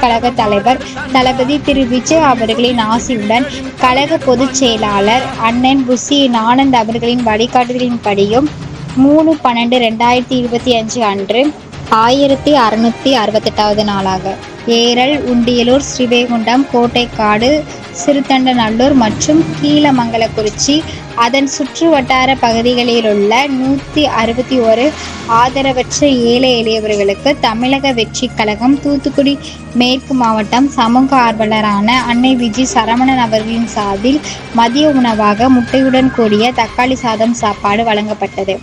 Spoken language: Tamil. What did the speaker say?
கழக தலைவர் தளபதி திரு விஜய் அவர்களின் ஆசியுடன் கழக பொதுச் செயலாளர் அண்ணன் புசி ஆனந்த் அவர்களின் வழிகாட்டுதலின்படியும் மூணு பன்னெண்டு ரெண்டாயிரத்தி இருபத்தி அஞ்சு அன்று ஆயிரத்தி அறுநூத்தி அறுபத்தெட்டாவது நாளாக. ஏரல் உண்டியலூர் ஸ்ரீவைகுண்டம் கோட்டைக்காடு சிறுத்தண்டநல்லூர் மற்றும் கீழமங்கலக்குறிச்சி அதன் சுற்று வட்டார பகுதிகளிலுள்ள நூற்றி அறுபத்தி ஓரு ஆதரவற்ற ஏழை எளியவர்களுக்கு தமிழக வெற்றி கழகம் தூத்துக்குடி மேற்கு மாவட்டம் சமூக ஆர்வலரான அன்னை விஜி சரவணன் அவர்களின் சார்பில் மதிய உணவாக முட்டையுடன் கூடிய தக்காளி சாதம் சாப்பாடு வழங்கப்பட்டது.